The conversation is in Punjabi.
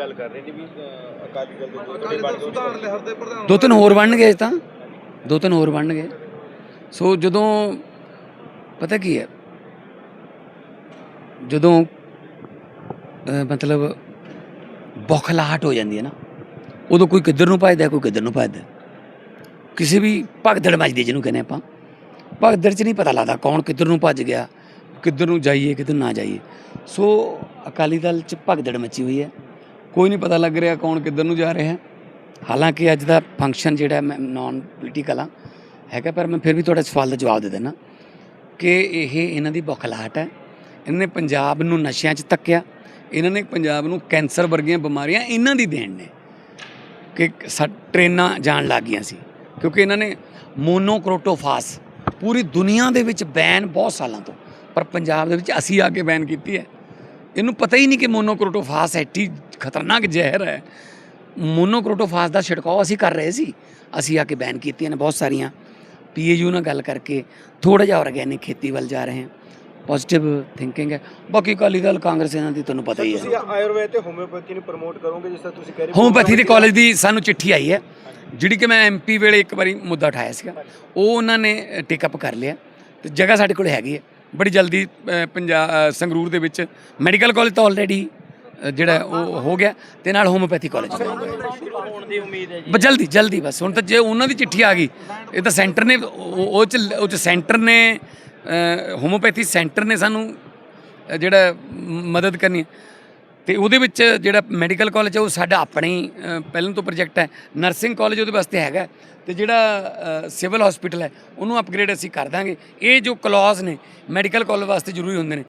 ਗੱਲ ਕਰ ਰਹੇ ਨੇ ਵੀ ਅ, ਅਕਾਲੀ ਦਲ ਦੇ ਦੋ ਧੜੇ ਬਣ ਗਏ ਸੁਧਾਰ ਲਹਿਰ ਦੇ ਪ੍ਰਧਾਨ ਦੋ ਤਿੰਨ ਹੋਰ ਬਣਨਗੇ ਅਜੇ ਤਾਂ। ਦੋ ਤਿੰਨ ਹੋਰ ਬਣਨਗੇ। ਸੋ ਜਦੋਂ ਪਤਾ ਕੀ ਹੈ? ਜਦੋਂ ਅਹ, ਮਤਲਬ ਬੌਖਲਾਹਟ ਹੋ ਜਾਂਦੀ ਹੈ ਨਾ ਉਦੋਂ ਕੋਈ ਕਿੱਧਰ ਨੂੰ ਭੱਜਦਾ ਕੋਈ ਕਿੱਧਰ ਨੂੰ ਭੱਜਦਾ ਕਿਸੇ ਵੀ ਭਗਦੜ ਮੱਚਦੀ ਜਿਹਨੂੰ ਕਹਿੰਦੇ ਆਪਾਂ। ਭਗਦੜ 'ਚ ਨਹੀਂ ਪਤਾ ਲੱਗਦਾ ਕੌਣ ਕਿੱਧਰ ਨੂੰ ਭੱਜ ਗਿਆ ਕਿੱਧਰ ਨੂੰ ਜਾਈਏ ਕਿੱਧਰ ਨਾ ਜਾਈਏ। ਸੋ ਅਕਾਲੀ ਦਲ 'ਚ ਭਗਦੜ ਮੱਚੀ ਹੋਈ ਹੈ। ਕੋਈ ਨਹੀਂ ਪਤਾ ਲੱਗ ਰਿਹਾ ਕੌਣ ਕਿੱਧਰ ਨੂੰ ਜਾ ਰਿਹਾ ਹੈ। ਹਾਲਾਂਕਿ ਅੱਜ ਦਾ ਫੰਕਸ਼ਨ ਜਿਹੜਾ ਮੈਂ ਨਾਨ ਪੋਲੀਟੀਕਲ ਆ ਹੈਗਾ, ਪਰ ਮੈਂ ਫਿਰ ਵੀ ਤੁਹਾਡੇ ਸਵਾਲ ਦਾ ਜਵਾਬ ਦੇ ਦੇਣਾ ਕਿ ਇਹ ਇਹਨਾਂ ਦੀ ਬੌਖਲਾਹਟ ਹੈ। ਇਹਨਾਂ ਨੇ ਪੰਜਾਬ ਨੂੰ ਨਸ਼ਿਆਂ 'ਚ ਤੱਕਿਆ ਇਹਨਾਂ ਨੇ ਪੰਜਾਬ ਨੂੰ ਕੈਂਸਰ ਵਰਗੀਆਂ ਬਿਮਾਰੀਆਂ ਇਹਨਾਂ ਦੀ ਦੇਣ ਨੇ ਕਿ ਸਾ, ਟ੍ਰੇਨਾਂ ਜਾਣ ਲੱਗ ਗਈਆਂ ਸੀ। ਕਿਉਂਕਿ ਇਹਨਾਂ ਨੇ ਮੋਨੋਕ੍ਰੋਟੋਫਾਸ ਪੂਰੀ ਦੁਨੀਆ ਦੇ ਵਿੱਚ ਬੈਨ ਬਹੁਤ ਸਾਲਾਂ ਤੋਂ, ਪਰ ਪੰਜਾਬ ਦੇ ਵਿੱਚ ਅਸੀਂ ਆ ਕੇ ਬੈਨ ਕੀਤੀ ਹੈ। ਇਹਨੂੰ ਪਤਾ ਹੀ ਨਹੀਂ ਕਿ ਮੋਨੋਕ੍ਰੋਟੋਫਾਸ ਐਟੀ ਖਤਰਨਾਕ ਜ਼ਹਿਰ ਹੈ। ਮੋਨੋਕ੍ਰੋਟੋਫਾਸ ਦਾ ਛਿੜਕਾਅ ਅਸੀਂ ਕਰ ਰਹੇ ਸੀ। ਅਸੀਂ ਆ ਕੇ ਬੈਨ ਕੀਤੀਆਂ ਨੇ ਬਹੁਤ ਸਾਰੀਆਂ। ਪੀਏਯੂ ਨਾਲ ਗੱਲ ਕਰਕੇ ਥੋੜਾ ਜਿਹਾ ਆਰਗੈਨਿਕ ਖੇਤੀ ਵੱਲ ਜਾ ਰਹੇ ਹਾਂ। ਪੋਜ਼ਿਟਿਵ ਥਿੰਕਿੰਗ ਹੈ। ਬਾਕੀ ਅਕਾਲੀ ਦਲ ਕਾਂਗਰਸ ਇਹਨਾਂ ਦੀ ਤੁਹਾਨੂੰ ਪਤਾ ਹੀ ਤੁਸੀਂ ਹੈ ਆਯੁਰਵੈਦ ਤੇ ਹੋਮਿਓਪੈਥੀ ਨੂੰ ਪ੍ਰਮੋਟ ਕਰੋਗੇ ਜਿਸ ਤਰ੍ਹਾਂ ਤੁਸੀਂ ਕਹਿ ਰਹੇ ਹੋਮੋਪੈਥੀ ਦੇ ਕਾਲਜ ਦੀ ਸਾਨੂੰ ਚਿੱਠੀ ਆਈ ਹੈ। ਜਿਹੜੀ ਕਿ ਮੈਂ ਐਮਪੀ ਵੇਲੇ ਇੱਕ ਵਾਰੀ ਮੁੱਦਾ ਉਠਾਇਆ ਸੀਗਾ। ਉਹ ਉਹਨਾਂ ਨੇ ਟੇਕ ਅਪ ਕਰ ਲਿਆ। ਤੇ ਜਗ੍ਹਾ ਸਾਡੇ ਕੋਲ ਹੈਗੀ ਹੈ। ਬੜੀ ਜਲਦੀ ਪੰਜਾਬ ਸੰਗਰੂਰ ਦੇ ਵਿੱਚ ਮੈਡੀਕਲ ਕਾਲਜ ਤਾਂ ਆਲਰੇਡੀ ਜਿਹੜਾ ਉਹ ਹੋ ਗਿਆ ਤੇ ਨਾਲ ਹੋਮੋਪੈਥੀ ਕਾਲਜ ਹੋਣ ਦੀ ਉਮੀਦ ਹੈ ਜੀ। ਬਸ ਜਲਦੀ ਜਲਦੀ ਬਸ। ਹੁਣ ਤਾਂ ਜੇ ਉਹਨਾਂ ਦੀ ਚਿੱਠੀ ਆ ਗਈ ਇਹ ਤਾਂ ਸੈਂਟਰ ਨੇ ਉਹ ਉਹ ਚ ਉਹ ਚ ਸੈਂਟਰ ਨੇ ਹੋਮੋਪੈਥੀ ਸੈਂਟਰ ਨੇ ਸਾਨੂੰ ਜਿਹੜਾ ਮਦਦ ਕਰਨੀ ਤੇ ਉਹਦੇ ਵਿੱਚ ਜਿਹੜਾ ਮੈਡੀਕਲ ਕਾਲਜ ਹੈ ਉਹ ਸਾਡਾ ਆਪਣਾ ਹੀ ਪਹਿਲਾਂ ਤੋਂ ਪ੍ਰੋਜੈਕਟ ਹੈ। ਨਰਸਿੰਗ ਕਾਲਜ ਉਹਦੇ ਵਾਸਤੇ ਹੈਗਾ। ਤੇ ਜਿਹੜਾ ਸਿਵਲ ਹਸਪੀਟਲ ਹੈ ਉਹਨੂੰ ਅਪਗ੍ਰੇਡ ਅਸੀਂ ਕਰ ਦਾਂਗੇ। ਇਹ ਜੋ ਕਲੌਜ਼ ਨੇ ਮੈਡੀਕਲ ਕਾਲਜ ਵਾਸਤੇ ਜ਼ਰੂਰੀ ਹੁੰਦੇ ਨੇ।